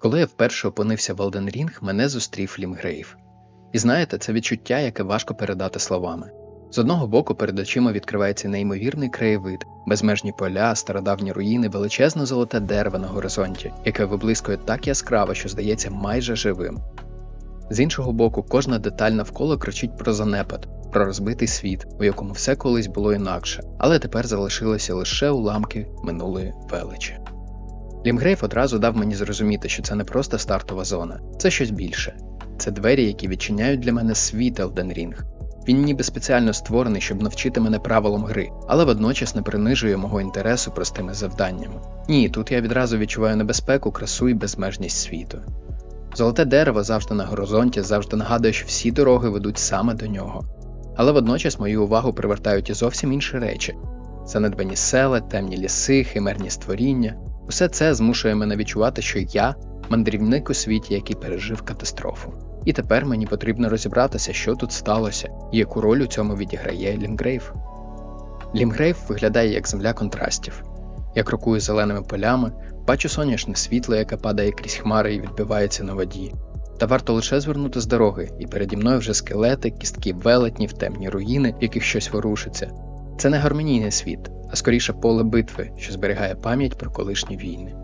Коли я вперше опинився в Elden Ring, мене зустрів Лімгрейв. І знаєте, це відчуття, яке важко передати словами. З одного боку перед очима відкривається неймовірний краєвид, безмежні поля, стародавні руїни, величезне золоте дерево на горизонті, яке виблискує так яскраво, що здається майже живим. З іншого боку, кожна деталь навколо кричить про занепад, про розбитий світ, у якому все колись було інакше, але тепер залишилися лише уламки минулої величі. Лімгрейв одразу дав мені зрозуміти, що це не просто стартова зона, це щось більше. Це двері, які відчиняють для мене світ Elden Ring. Він ніби спеціально створений, щоб навчити мене правилам гри, але водночас не принижує мого інтересу простими завданнями. Ні, тут я відразу відчуваю небезпеку, красу і безмежність світу. Золоте дерево завжди на горизонті, завжди нагадує, що всі дороги ведуть саме до нього. Але водночас мою увагу привертають і зовсім інші речі: занедбані села, темні ліси, химерні створіння. Усе це змушує мене відчувати, що я мандрівник у світі, який пережив катастрофу. І тепер мені потрібно розібратися, що тут сталося і яку роль у цьому відіграє Лімгрейв. Лімгрейв виглядає як земля контрастів. Я крокую зеленими полями, бачу сонячне світло, яке падає крізь хмари і відбивається на воді. Та варто лише звернути з дороги, і переді мною вже скелети, кістки велетнів, темні руїни, в яких щось ворушиться. Це не гармонійний світ, а скоріше поле битви, що зберігає пам'ять про колишні війни.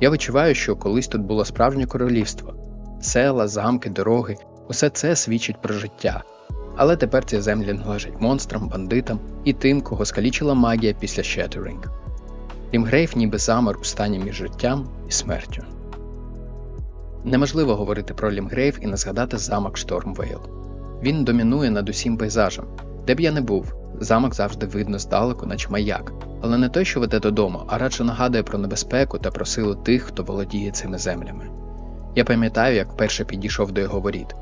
Я відчуваю, що колись тут було справжнє королівство, села, замки, дороги усе це свідчить про життя. Але тепер ці землі належать монстрам, бандитам і тим, кого скалічила магія після Shattering. Лімгрейв ніби замер у стані між життям і смертю. Неможливо говорити про Лімгрейв і не згадати замок Штормвейл. Він домінує над усім пейзажем. Де б я не був, замок завжди видно здалеку, наче маяк, але не той, що веде додому, а радше нагадує про небезпеку та про силу тих, хто володіє цими землями. Я пам'ятаю, як вперше підійшов до його воріт.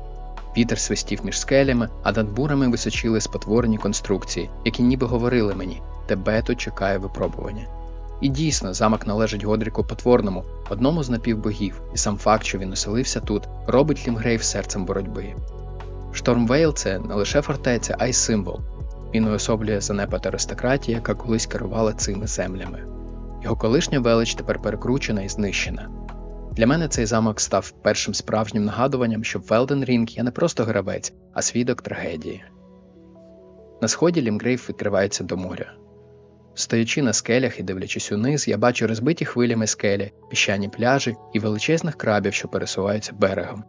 Вітер свистів між скелями, а над бурами височили спотворені конструкції, які ніби говорили мені, тебе тут чекає випробування. І дійсно, замок належить Годріку Потворному, одному з напівбогів, і сам факт, що він оселився тут, робить Лімгрейв серцем боротьби. Штормвейл це не лише фортеця, а й символ. Він уособлює занепад аристократії, яка колись керувала цими землями. Його колишня велич тепер перекручена і знищена. Для мене цей замок став першим справжнім нагадуванням, що в Elden Ring я не просто гравець, а свідок трагедії. На сході Лімгрейв відкривається до моря. Стоячи на скелях і дивлячись униз, я бачу розбиті хвилями скелі, піщані пляжі і величезних крабів, що пересуваються берегом.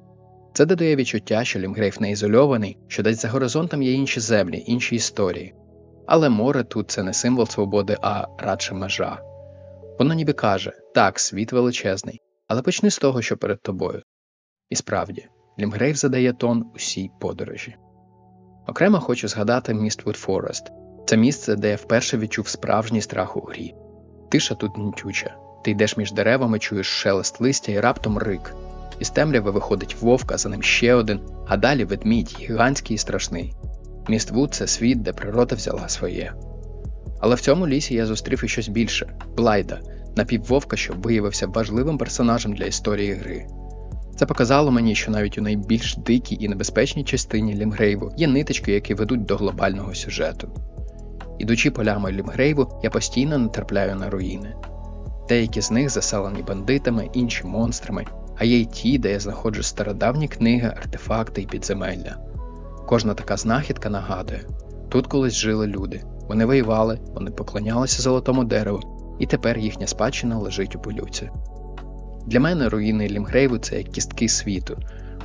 Це додає відчуття, що Лімгрейв не ізольований, що десь за горизонтом є інші землі, інші історії. Але море тут це не символ свободи, а радше межа. Воно ніби каже так, світ величезний, але почни з того, що перед тобою. І справді, Лімгрейв задає тон усій подорожі. Окремо хочу згадати Міствуд Форест. Це місце, де я вперше відчув справжній страх у грі. Тиша тут гнітюча. Ти йдеш між деревами, чуєш шелест листя і раптом рик. Із темряви виходить вовк, а за ним ще один, а далі ведмідь, гігантський і страшний. Міствуд це світ, де природа взяла своє. Але в цьому лісі я зустрів і щось більше Блайда, напіввовка, що виявився важливим персонажем для історії гри. Це показало мені, що навіть у найбільш дикій і небезпечній частині Лімгрейву є ниточки, які ведуть до глобального сюжету. Ідучи полями Лімгрейву, я постійно натрапляю на руїни. Деякі з них заселені бандитами, інші монстрами, ті, де я знаходжу стародавні книги, артефакти і підземелля. Кожна така знахідка нагадує: тут колись жили люди, вони воювали, вони поклонялися золотому дереву, і тепер їхня спадщина лежить у полюці. Для мене руїни Лімгрейву це як кістки світу.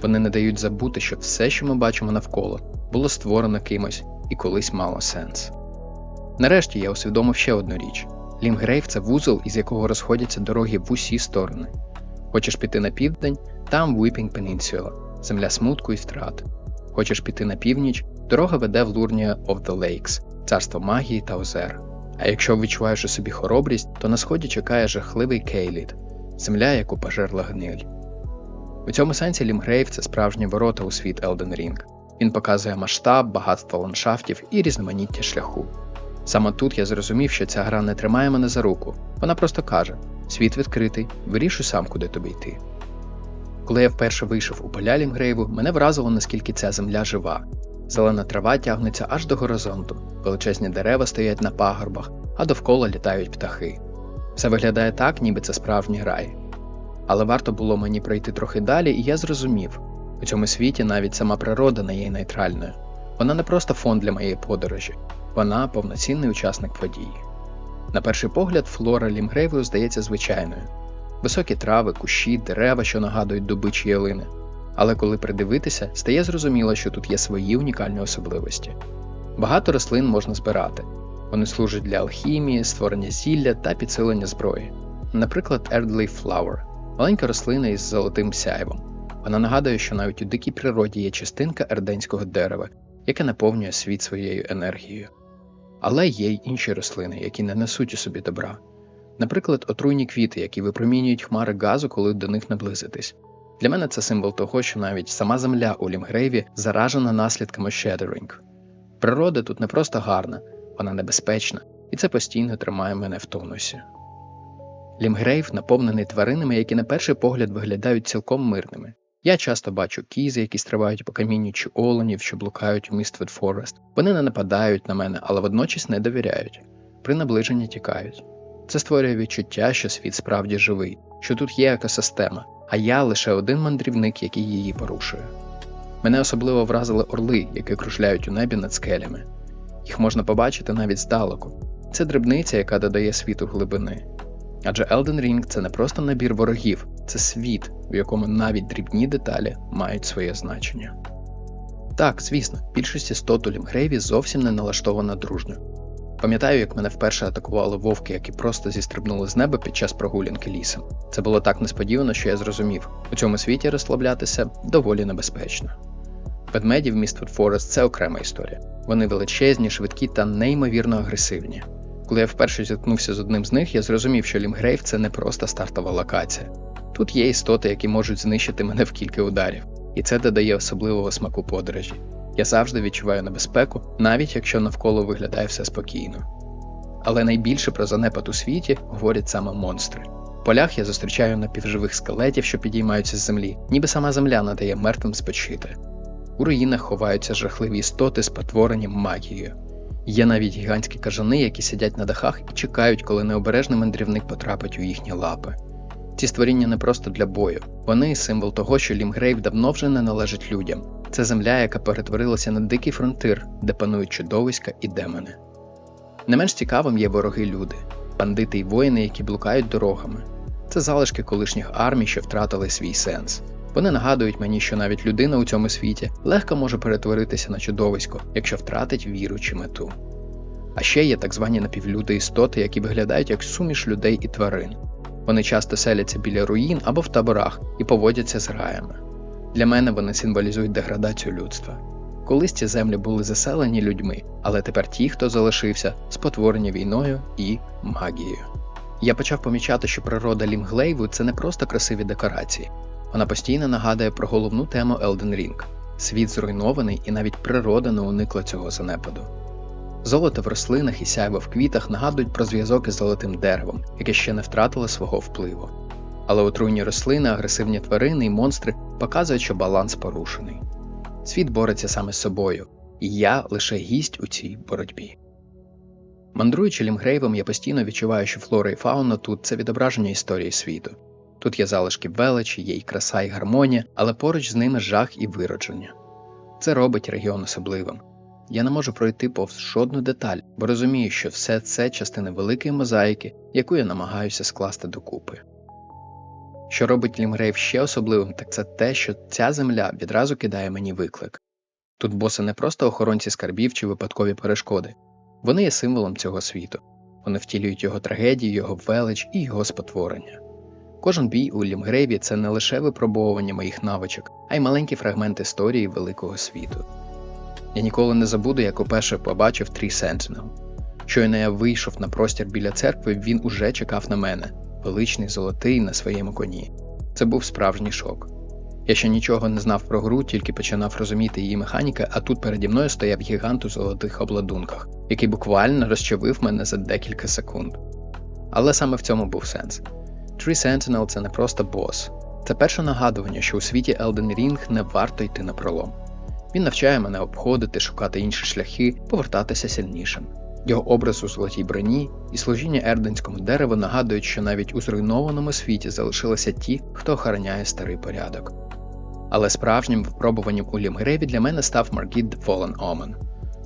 Вони не дають забути, що все, що ми бачимо навколо, було створено кимось і колись мало сенс. Нарешті я усвідомив ще одну річ: Лімгрейв це вузол, із якого розходяться дороги в усі сторони. Хочеш піти на південь, там Weeping Peninsula, земля смутку і втрат. Хочеш піти на північ, дорога веде в Лурнія of the Lakes, царство магії та озер. А якщо відчуваєш у собі хоробрість, то на сході чекає жахливий Кейліт, земля, яку пожерла гниль. У цьому сенсі Лімгрейв це справжні ворота у світ Elden Ring. Він показує масштаб, багатство ландшафтів і різноманіття шляху. Саме тут я зрозумів, що ця гра не тримає мене за руку, вона просто каже: світ відкритий, вирішуй сам, куди тобі йти. Коли я вперше вийшов у поля Лімгрейву, мене вразило, наскільки ця земля жива. Зелена трава тягнеться аж до горизонту, величезні дерева стоять на пагорбах, а довкола літають птахи. Все виглядає так, ніби це справжній рай. Але варто було мені пройти трохи далі, і я зрозумів у цьому світі навіть сама природа не є нейтральною. Вона не просто фон для моєї подорожі, вона повноцінний учасник події. На перший погляд, флора Лімгрейву здається звичайною: високі трави, кущі, дерева, що нагадують дуби чи ялини. Але коли придивитися, стає зрозуміло, що тут є свої унікальні особливості. Багато рослин можна збирати. Вони служать для алхімії, створення зілля та підсилення зброї. Наприклад, Erdley Flower – маленька рослина із золотим сяйвом. Вона нагадує, що навіть у дикій природі є частинка ерденського дерева, яке наповнює світ своєю енергією. Але є й інші рослини, які не несуть у собі добра. Наприклад, отруйні квіти, які випромінюють хмари газу, коли до них наблизитись. Для мене це символ того, що навіть сама земля у Лімгрейві заражена наслідками shadowing. Природа тут не просто гарна, вона небезпечна, і це постійно тримає мене в тонусі. Лімгрейв наповнений тваринами, які на перший погляд виглядають цілком мирними. Я часто бачу кізи, які стрибають по камінню чи оленів, що блукають у Міствуд Форест. Вони не нападають на мене, але водночас не довіряють. При наближенні тікають. Це створює відчуття, що світ справді живий, що тут є екосистема, а я лише один мандрівник, який її порушує. Мене особливо вразили орли, які кружляють у небі над скелями. Їх можна побачити навіть здалеку. Це дрібниця, яка додає світу глибини. Адже Elden Ring – це не просто набір ворогів, це світ, в якому навіть дрібні деталі мають своє значення. Так, звісно, більшість істот у зовсім не налаштована дружньо. Пам'ятаю, як мене вперше атакували вовки, які просто зістрибнули з неба під час прогулянки лісом. Це було так несподівано, що я зрозумів, у цьому світі розслаблятися доволі небезпечно. Ведмеді в Міствуд Форест це окрема історія. Вони величезні, швидкі та неймовірно агресивні. Коли я вперше зіткнувся з одним з них, я зрозумів, що Лімгрейв це не просто стартова локація. Тут є істоти, які можуть знищити мене в кілька ударів, і це додає особливого смаку подорожі. Я завжди відчуваю небезпеку, навіть якщо навколо виглядає все спокійно. Але найбільше про занепад у світі говорять саме монстри. В полях я зустрічаю напівживих скелетів, що підіймаються з землі, ніби сама земля надає мертвим спочити. У руїнах ховаються жахливі істоти з потворенням магією. Є навіть гігантські кажани, які сидять на дахах і чекають, коли необережний мандрівник потрапить у їхні лапи. Ці створіння не просто для бою, вони символ того, що Лімгрейв давно вже не належить людям. Це земля, яка перетворилася на дикий фронтир, де панують чудовиська і демони. Не менш цікавим є вороги люди, бандити й воїни, які блукають дорогами. Це залишки колишніх армій, що втратили свій сенс. Вони нагадують мені, що навіть людина у цьому світі легко може перетворитися на чудовисько, якщо втратить віру чи мету. А ще є так звані напівлюди істоти, які виглядають як суміш людей і тварин. Вони часто селяться біля руїн або в таборах і поводяться з граями. Для мене вони символізують деградацію людства. Колись ці землі були заселені людьми, але тепер ті, хто залишився, спотворені війною і магією. Я почав помічати, що природа Лімглейву це не просто красиві декорації, вона постійно нагадує про головну тему Elden Ring. Світ зруйнований і навіть природа не уникла цього занепаду. Золото в рослинах і сяйво в квітах нагадують про зв'язок із золотим деревом, яке ще не втратило свого впливу. Але отруйні рослини, агресивні тварини і монстри показують, що баланс порушений. Світ бореться саме з собою, і я лише гість у цій боротьбі. Мандруючи лімгрейвом, я постійно відчуваю, що флора і фауна тут це відображення історії світу. Тут є залишки величі, є і краса, і гармонія, але поруч з ними жах і виродження. Це робить регіон особливим. Я не можу пройти повз жодну деталь, бо розумію, що все це частина великої мозаїки, яку я намагаюся скласти докупи. Що робить Лімгрейв ще особливим, так це те, що ця земля відразу кидає мені виклик. Тут боси не просто охоронці скарбів чи випадкові перешкоди, вони є символом цього світу, вони втілюють його трагедію, його велич і його спотворення. Кожен бій у Лімгрейві це не лише випробовування моїх навичок, а й маленький фрагмент історії великого світу. Я ніколи не забуду, як уперше побачив Трі Sentinel. Щойно я вийшов на простір біля церкви, він уже чекав на мене, величний золотий на своєму коні. Це був справжній шок. Я ще нічого не знав про гру, тільки починав розуміти її механіки, а тут переді мною стояв гігант у золотих обладунках, який буквально розчавив мене за декілька секунд. Але саме в цьому був сенс. Tree Sentinel – це не просто бос, це перше нагадування, що у світі Elden Ring не варто йти на пролом. Він навчає мене обходити, шукати інші шляхи, повертатися сильнішим. Його образ у золотій броні і служіння ерденському дереву нагадують, що навіть у зруйнованому світі залишилися ті, хто охороняє старий порядок. Але справжнім випробуванням у Лімгреві для мене став Маргіт Fallen Omen.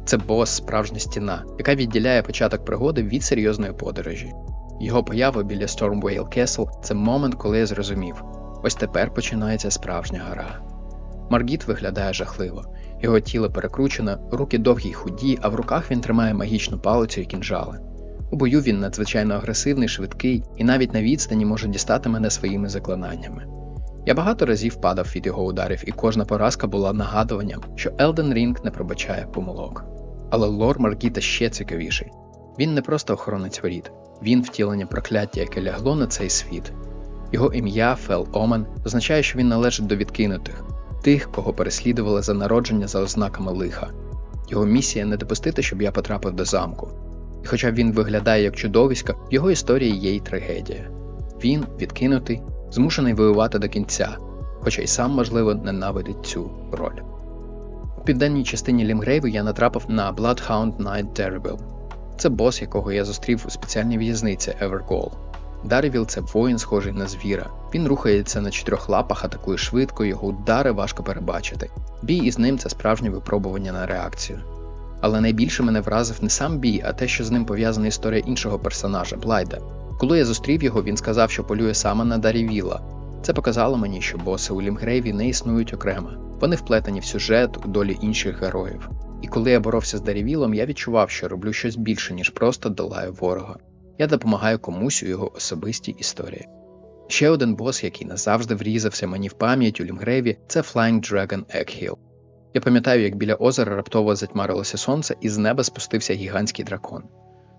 Це бос, справжня стіна, яка відділяє початок пригоди від серйозної подорожі. Його поява біля Stormwale Castle – це момент, коли я зрозумів: ось тепер починається справжня гра. Маргіт виглядає жахливо, його тіло перекручене, руки довгі й худі, а в руках він тримає магічну палицю і кінжали. У бою він надзвичайно агресивний, швидкий і навіть на відстані може дістати мене своїми заклинаннями. Я багато разів падав від його ударів, і кожна поразка була нагадуванням, що Elden Ring не пробачає помилок. Але лор Маргіта ще цікавіший. Він не просто охоронець воріт, він втілення прокляття, яке лягло на цей світ. Його ім'я Фел Омен означає, що він належить до відкинутих, тих, кого переслідували за народження за ознаками лиха. Його місія не допустити, щоб я потрапив до замку. І хоча він виглядає як чудовисько, в його історії є й трагедія. Він відкинутий, змушений воювати до кінця, хоча й сам, можливо, ненавидить цю роль. У південній частині Лімгрейву я натрапив на Bloodhound Knight Terrible. Це бос, якого я зустрів у спеціальній в'язниці Evergol. Даревіл це воїн, схожий на звіра. Він рухається на чотирьох лапах, атакує швидко, його удари важко перебачити. Бій із ним це справжнє випробування на реакцію. Але найбільше мене вразив не сам бій, а те, що з ним пов'язана історія іншого персонажа Блайда. Коли я зустрів його, він сказав, що полює саме на Дарівіла. Це показало мені, що боси у Лімгрейві не існують окремо. Вони вплетені в сюжет у долі інших героїв. І коли я боровся з Дарівілом, я відчував, що роблю щось більше, ніж просто долаю ворога. Я допомагаю комусь у його особистій історії. Ще один бос, який назавжди врізався мені в пам'ять у Лімгреві, це Flying Dragon Egghill. Я пам'ятаю, як біля озера раптово затьмарилося сонце, і з неба спустився гігантський дракон.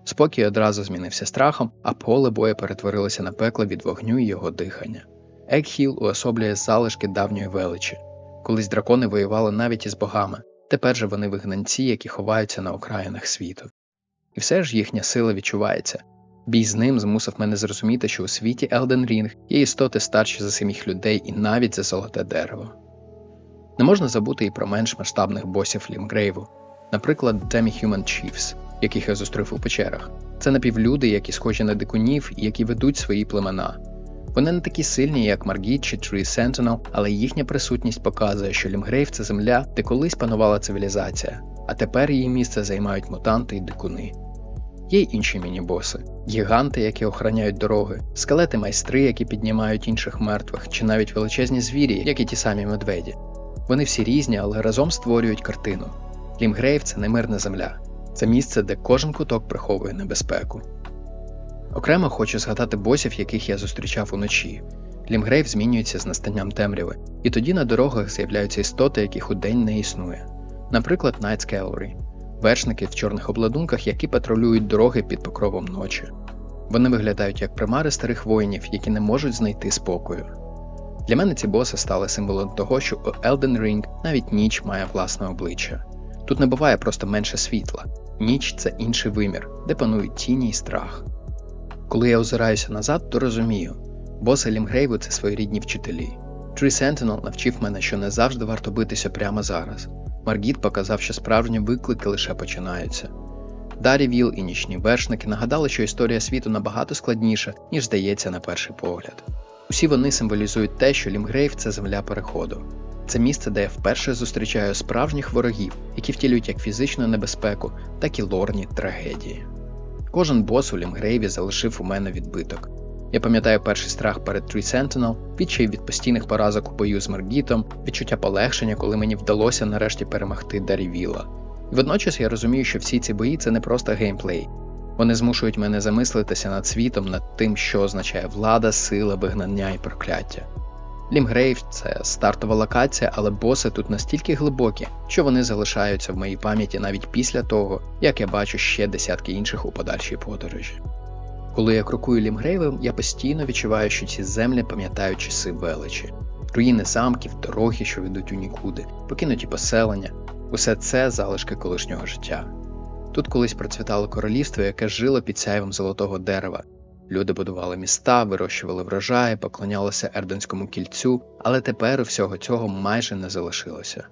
Спокій одразу змінився страхом, а поле бою перетворилося на пекло від вогню і його дихання. Екхіл уособлює залишки давньої величі. Колись дракони воювали навіть із богами, тепер же вони вигнанці, які ховаються на окраїнах світу. І все ж їхня сила відчувається. Бій з ним змусив мене зрозуміти, що у світі Elden Ring є істоти старші за самих людей і навіть за золоте дерево. Не можна забути і про менш масштабних босів Лімгрейву, наприклад, Demi-Human Chiefs, яких я зустрів у печерах. Це напівлюди, які схожі на дикунів і які ведуть свої племена. Вони не такі сильні, як Маргіт чи Tree Sentinel, але їхня присутність показує, що Лімгрейв це земля, де колись панувала цивілізація, а тепер її місце займають мутанти і дикуни. Є й інші міні-боси, гіганти, які охороняють дороги, скелети майстри, які піднімають інших мертвих, чи навіть величезні звірі, як і ті самі медведі. Вони всі різні, але разом створюють картину. Лімгрейв це не мирна земля, це місце, де кожен куток приховує небезпеку. Окремо хочу згадати босів, яких я зустрічав уночі. Лімгрейв змінюється з настанням темряви, і тоді на дорогах з'являються істоти, яких удень не існує. Наприклад, Gallery – вершники в чорних обладунках, які патрулюють дороги під покровом ночі. Вони виглядають як примари старих воїнів, які не можуть знайти спокою. Для мене ці боси стали символом того, що у Elden Ring навіть ніч має власне обличчя. Тут не буває просто менше світла. Ніч це інший вимір, де панують тіні й страх. Коли я озираюся назад, то розумію, боси Лімгрейву це своєрідні вчителі. Tree Sentinel навчив мене, що не завжди варто битися прямо зараз. Маргіт показав, що справжні виклики лише починаються. Дарі Віл і нічні вершники нагадали, що історія світу набагато складніша, ніж здається на перший погляд. Усі вони символізують те, що Лімгрейв це земля переходу. Це місце, де я вперше зустрічаю справжніх ворогів, які втілюють як фізичну небезпеку, так і лорні трагедії. Кожен бос у Лімгрейві залишив у мене відбиток. Я пам'ятаю перший страх перед Tree Sentinel, відчай від постійних поразок у бою з Маргітом, відчуття полегшення, коли мені вдалося нарешті перемогти Дарівіла. І водночас я розумію, що всі ці бої це не просто геймплей. Вони змушують мене замислитися над світом, над тим, що означає влада, сила, вигнання і прокляття. Лімгрейв це стартова локація, але боси тут настільки глибокі, що вони залишаються в моїй пам'яті навіть після того, як я бачу ще десятки інших у подальшій подорожі. Коли я крокую Лімгрейвом, я постійно відчуваю, що ці землі пам'ятають часи величі, руїни замків, дороги, що ведуть у нікуди, покинуті поселення усе це залишки колишнього життя. Тут колись процвітало королівство, яке жило під сяйвом золотого дерева. Люди будували міста, вирощували врожаї, поклонялися Ерденському кільцю, але тепер у всього цього майже не залишилося.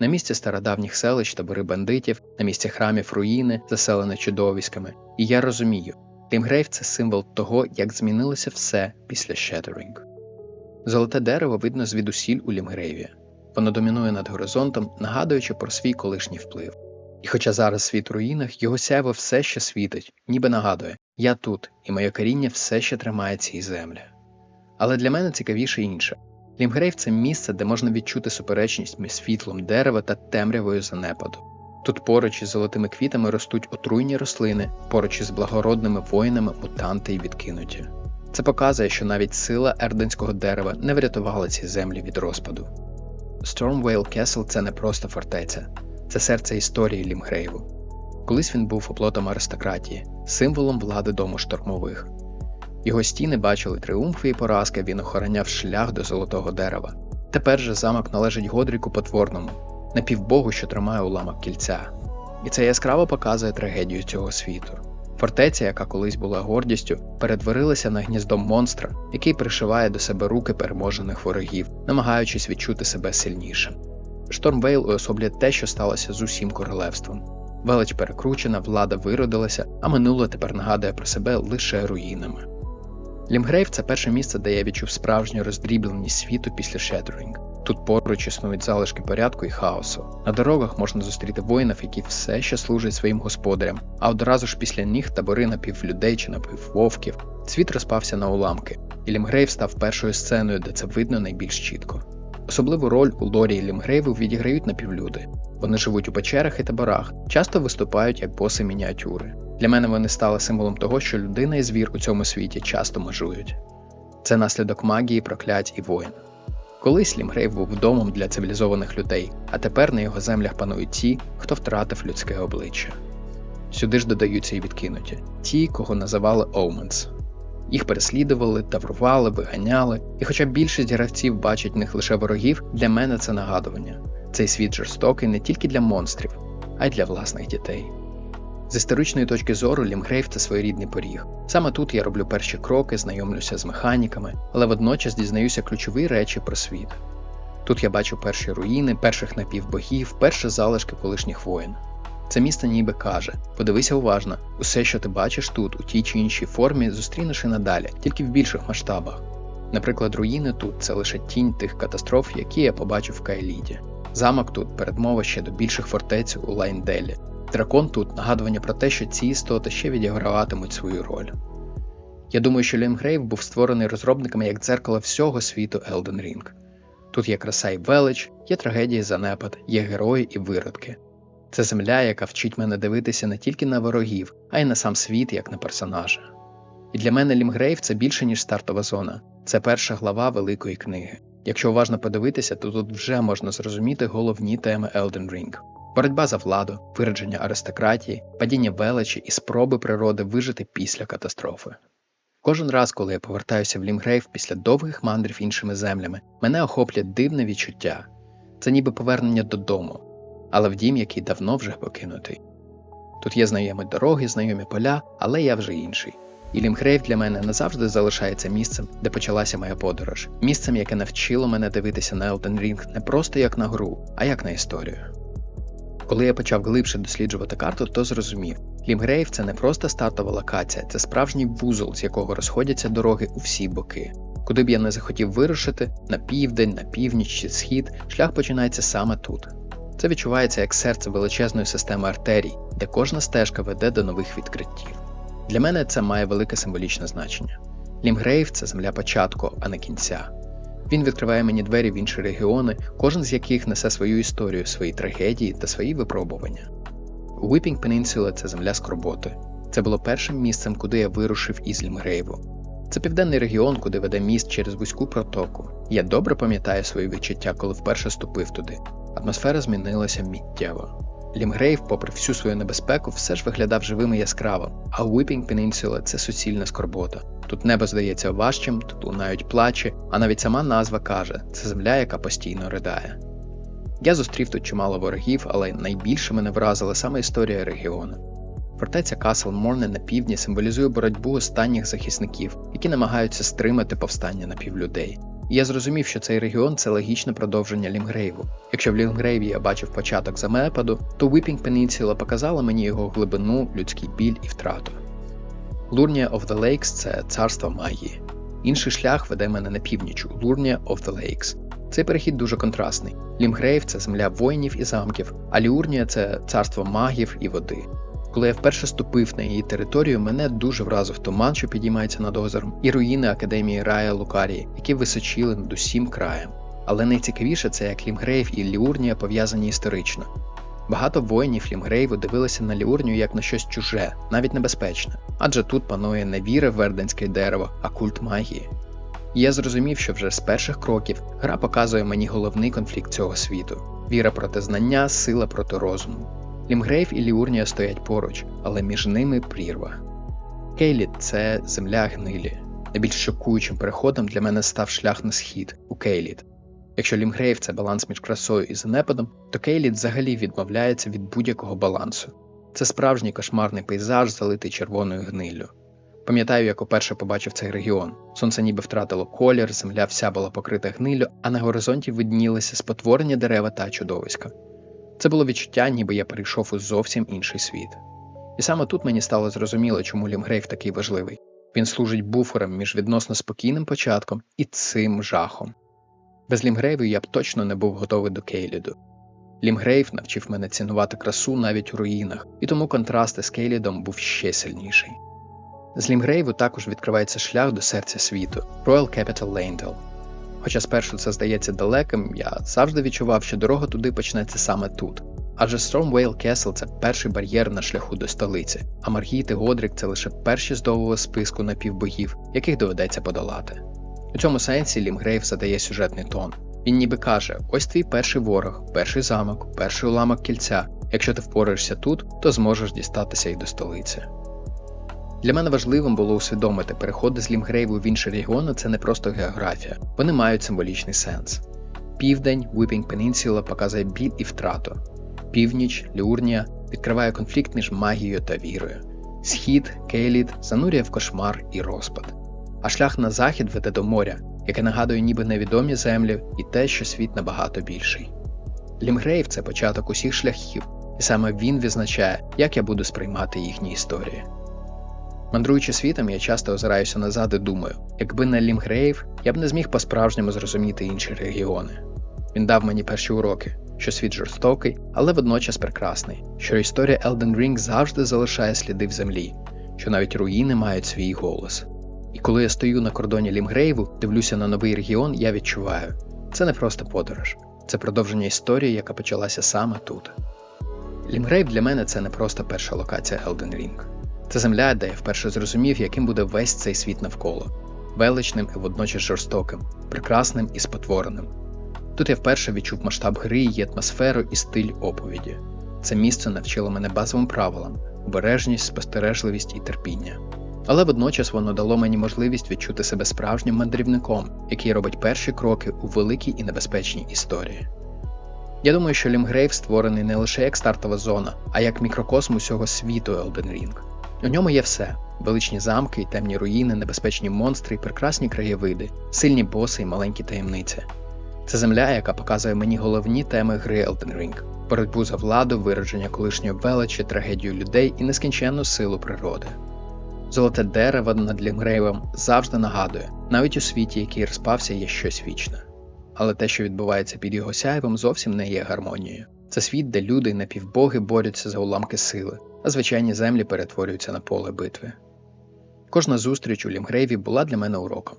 На місці стародавніх селищ табори бандитів, на місці храмів руїни, заселені чудовиськами. І я розумію, Лімгрейв це символ того, як змінилося все після Shattering. Золоте дерево видно звідусіль у Лімгрейві. Воно домінує над горизонтом, нагадуючи про свій колишній вплив. І хоча зараз світ у руїнах, його сяйво все ще світить, ніби нагадує, я тут, і моє коріння все ще тримає ці землі. Але для мене цікавіше інше. Лімгрейв це місце, де можна відчути суперечність між світлом дерева та темрявою занепаду. Тут поруч із золотими квітами ростуть отруйні рослини, поруч із благородними воїнами, мутанти і відкинуті. Це показує, що навіть сила ерденського дерева не врятувала ці землі від розпаду. Stormvale Castle – це не просто фортеця, це серце історії Лімгрейву. Колись він був оплотом аристократії, символом влади дому штормових. Його стіни бачили тріумфи і поразки, він охороняв шлях до золотого дерева. Тепер же замок належить Годріку Потворному, напівбогу, що тримає уламок кільця. І це яскраво показує трагедію цього світу. Фортеця, яка колись була гордістю, перетворилася на гніздо монстра, який пришиває до себе руки переможених ворогів, намагаючись відчути себе сильнішим. Штормвейл уособлює те, що сталося з усім королевством. Велич перекручена, влада виродилася, а минуле тепер нагадує про себе лише руїнами. Лімгрейв це перше місце, де я відчув справжню роздрібленість світу після Шедрінг. Тут поруч існують залишки порядку і хаосу. На дорогах можна зустріти воїнів, які все ще служать своїм господарям, а одразу ж після них табори напівлюдей чи напіввовків. Світ розпався на уламки, і Лімгрейв став першою сценою, де це видно найбільш чітко. Особливу роль у лорі і Лімгрейву відіграють напівлюди. Вони живуть у печерах і таборах, часто виступають як боси мініатюри. Для мене вони стали символом того, що людина і звір у цьому світі часто межують. Це наслідок магії, проклять і воїн. Колись Лімгрейв був домом для цивілізованих людей, а тепер на його землях панують ті, хто втратив людське обличчя. Сюди ж додаються і відкинуті ті, кого називали Оуменс. Їх переслідували, таврували, виганяли, і хоча більшість гравців бачать в них лише ворогів, для мене це нагадування. Цей світ жорстокий не тільки для монстрів, а й для власних дітей. З історичної точки зору Лімгрейв це своєрідний поріг. Саме тут я роблю перші кроки, знайомлюся з механіками, але водночас дізнаюся ключові речі про світ. Тут я бачу перші руїни, перших напівбогів, перші залишки колишніх воїн. Це місто ніби каже: подивися уважно, усе, що ти бачиш тут, у тій чи іншій формі, зустрінеш і надалі, тільки в більших масштабах. Наприклад, руїни тут це лише тінь тих катастроф, які я побачив в Кайліді. Замок тут передмова ще до більших фортець у Лайнделі. Дракон тут нагадування про те, що ці істоти ще відіграватимуть свою роль. Я думаю, що Лімгрейв був створений розробниками як дзеркало всього світу Elden Ring. Тут є краса і велич, є трагедії занепад, є герої і виродки. Це земля, яка вчить мене дивитися не тільки на ворогів, а й на сам світ як на персонажа. І для мене Лімгрейв це більше, ніж стартова зона, це перша глава великої книги. Якщо уважно подивитися, то тут вже можна зрозуміти головні теми Elden Ring. Боротьба за владу, виродження аристократії, падіння величі і спроби природи вижити після катастрофи. Кожен раз, коли я повертаюся в Лімгрейв після довгих мандрів іншими землями, мене охоплює дивне відчуття це ніби повернення додому, але в дім, який давно вже покинутий. Тут є знайомі дороги, знайомі поля, але я вже інший. І Лімгрейв для мене назавжди залишається місцем, де почалася моя подорож, місцем, яке навчило мене дивитися на Elden Ring не просто як на гру, а як на історію. Коли я почав глибше досліджувати карту, то зрозумів, Лімгрейв це не просто стартова локація, це справжній вузол, з якого розходяться дороги у всі боки. Куди б я не захотів вирушити, на південь, на північ чи схід, шлях починається саме тут. Це відчувається як серце величезної системи артерій, де кожна стежка веде до нових відкриттів. Для мене це має велике символічне значення. Лімгрейв це земля початку, а не кінця. Він відкриває мені двері в інші регіони, кожен з яких несе свою історію, свої трагедії та свої випробування. Whipping Peninsula – це земля скорботи. Це було першим місцем, куди я вирушив із Лімгрейву. Це південний регіон, куди веде міст через вузьку протоку. Я добре пам'ятаю свої відчуття, коли вперше ступив туди. Атмосфера змінилася миттєво. Лімгрейв, попри всю свою небезпеку, все ж виглядав живим і яскравим, а Whipping Peninsula – це суцільна скорбота. Тут небо здається важчим, тут лунають плачі, а навіть сама назва каже це земля, яка постійно ридає. Я зустрів тут чимало ворогів, але найбільше мене вразила саме історія регіону. Фортеця Касл Морне на півдні символізує боротьбу останніх захисників, які намагаються стримати повстання напівлюдей. І я зрозумів, що цей регіон це логічне продовження Лімгрейву. Якщо в Лімгрейві я бачив початок замепаду, то Whipping Peninsula показала мені його глибину, людський біль і втрату. Лурнія of the Lakes це царство магії. Інший шлях веде мене на північ у Лурнія of the Lakes. Цей перехід дуже контрастний. Лімгрейв це земля воїнів і замків, а Ліурнія це царство магів і води. Коли я вперше ступив на її територію, мене дуже вразив туман, що підіймається над озером, і руїни Академії Рая Лукарії, які височили над усім краєм. Але найцікавіше це як Лімгрейв і Ліурнія пов'язані історично. Багато воїнів Лімгрейву дивилися на Ліурнію як на щось чуже, навіть небезпечне, адже тут панує не віра в верденське дерево, а культ магії. І я зрозумів, що вже з перших кроків гра показує мені головний конфлікт цього світу: віра проти знання, сила проти розуму. Лімгрейв і Ліурнія стоять поруч, але між ними прірва. Кейліт це земля гнилі. Найбільш шокуючим переходом для мене став шлях на схід у Кейліт. Якщо Лімгрейв це баланс між красою і занепадом, то Кейліт взагалі відмовляється від будь-якого балансу. Це справжній кошмарний пейзаж, залитий червоною гниллю. Пам'ятаю, як уперше побачив цей регіон. Сонце ніби втратило колір, земля вся була покрита гниллю, а на горизонті виднілися спотворені дерева та чудовиська. Це було відчуття, ніби я перейшов у зовсім інший світ. І саме тут мені стало зрозуміло, чому Лімгрейв такий важливий. Він служить буфером між відносно спокійним початком і цим жахом. Без Лімгрейву я б точно не був готовий до Кейліду. Лімгрейв навчив мене цінувати красу навіть у руїнах, і тому контраст із Кейлідом був ще сильніший. З Лімгрейву також відкривається шлях до серця світу Royal Capital Leyndell. Хоча спершу це здається далеким, я завжди відчував, що дорога туди почнеться саме тут. Адже Stormwale Castle – це перший бар'єр на шляху до столиці, а Маргіт і Годрік це лише перші з довгого списку напівбогів, яких доведеться подолати. У цьому сенсі Лімгрейв задає сюжетний тон. Він ніби каже: ось твій перший ворог, перший замок, перший уламок кільця. Якщо ти впораєшся тут, то зможеш дістатися й до столиці. Для мене важливим було усвідомити, переходи з Лімгрейву в інші регіони це не просто географія, вони мають символічний сенс. Південь, Whipping Peninsula показує біль і втрату. Північ, Ліурнія відкриває конфлікт між магією та вірою. Схід, Кейліт занурює в кошмар і розпад. А шлях на захід веде до моря, яке нагадує ніби невідомі землі і те, що світ набагато більший. Лімгрейв це початок усіх шляхів, і саме він визначає, як я буду сприймати їхні історії. Мандруючи світом, я часто озираюся назад і думаю, якби не Лімгрейв, я б не зміг по-справжньому зрозуміти інші регіони. Він дав мені перші уроки, що світ жорстокий, але водночас прекрасний, що історія Elden Ring завжди залишає сліди в землі, що навіть руїни мають свій голос. І коли я стою на кордоні Лімгрейву, дивлюся на новий регіон, я відчуваю, це не просто подорож, це продовження історії, яка почалася саме тут. Лімгрейв для мене це не просто перша локація Elden Ring. Це земля, де я вперше зрозумів, яким буде весь цей світ навколо величним і водночас жорстоким, прекрасним і спотвореним. Тут я вперше відчув масштаб гри, її атмосферу і стиль оповіді. Це місце навчило мене базовим правилам, обережність, спостережливість і терпіння. Але водночас воно дало мені можливість відчути себе справжнім мандрівником, який робить перші кроки у великій і небезпечній історії. Я думаю, що Лімгрейв створений не лише як стартова зона, а як мікрокосм усього світу Elden Ring. У ньому є все: величні замки, темні руїни, небезпечні монстри, прекрасні краєвиди, сильні боси і маленькі таємниці. Це земля, яка показує мені головні теми гри Elden Ring – боротьбу за владу, виродження колишньої величі, трагедію людей і нескінченну силу природи. Золоте дерево над Лімгрейвом завжди нагадує, навіть у світі, який розпався, є щось вічне. Але те, що відбувається під його сяйвом, зовсім не є гармонією. Це світ, де люди і напівбоги борються за уламки сили, а звичайні землі перетворюються на поле битви. Кожна зустріч у Лімгрейві була для мене уроком.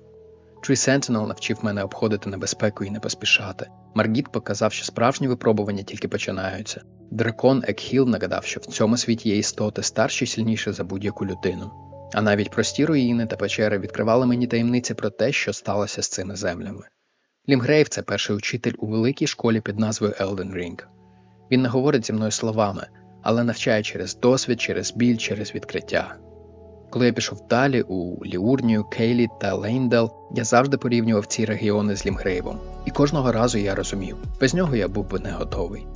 Tree Sentinel навчив мене обходити небезпеку і не поспішати. Маргіт показав, що справжні випробування тільки починаються. Дракон Екхіл нагадав, що в цьому світі є істоти старші і сильніші за будь-яку людину. А навіть прості руїни та печери відкривали мені таємниці про те, що сталося з цими землями. Лімгрейв це перший учитель у великій школі під назвою Elden Ring. Він не говорить зі мною словами, але навчає через досвід, через біль, через відкриття. Коли я пішов далі у Ліурнію, Кейлі та Лейндел, я завжди порівнював ці регіони з Лімгрейвом, і кожного разу я розумів, без нього я був би не готовий.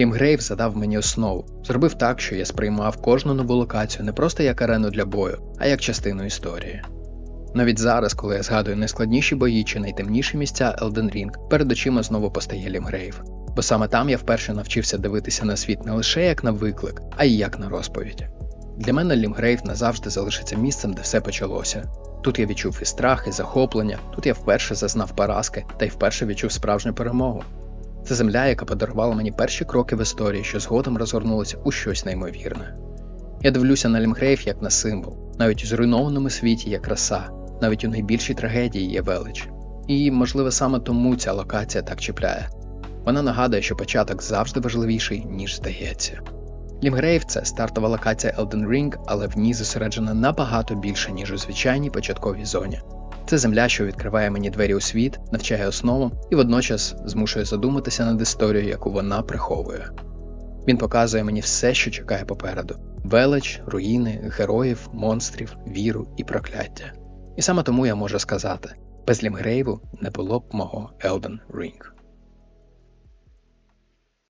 Лімгрейв задав мені основу, зробив так, що я сприймав кожну нову локацію не просто як арену для бою, а як частину історії. Навіть зараз, коли я згадую найскладніші бої чи найтемніші місця Elden Ring, перед очима знову постає Лімгрейв. Бо саме там я вперше навчився дивитися на світ не лише як на виклик, а й як на розповідь. Для мене Лімгрейв назавжди залишиться місцем, де все почалося. Тут я відчув і страх, і захоплення, тут я вперше зазнав поразки та й вперше відчув справжню перемогу. Це земля, яка подарувала мені перші кроки в історії, що згодом розгорнулися у щось неймовірне. Я дивлюся на Лімгрейв як на символ, навіть у зруйнованому світі є краса, навіть у найбільшій трагедії є велич. І, можливо, саме тому ця локація так чіпляє. Вона нагадує, що початок завжди важливіший, ніж здається. Лімгрейв це стартова локація Elden Ring, але в ній зосереджена набагато більше, ніж у звичайній початковій зоні. Це земля, що відкриває мені двері у світ, навчає основам і водночас змушує задуматися над історією, яку вона приховує. Він показує мені все, що чекає попереду: велич, руїни, героїв, монстрів, віру і прокляття. І саме тому я можу сказати: без Лімгрейву не було б мого Elden Ring.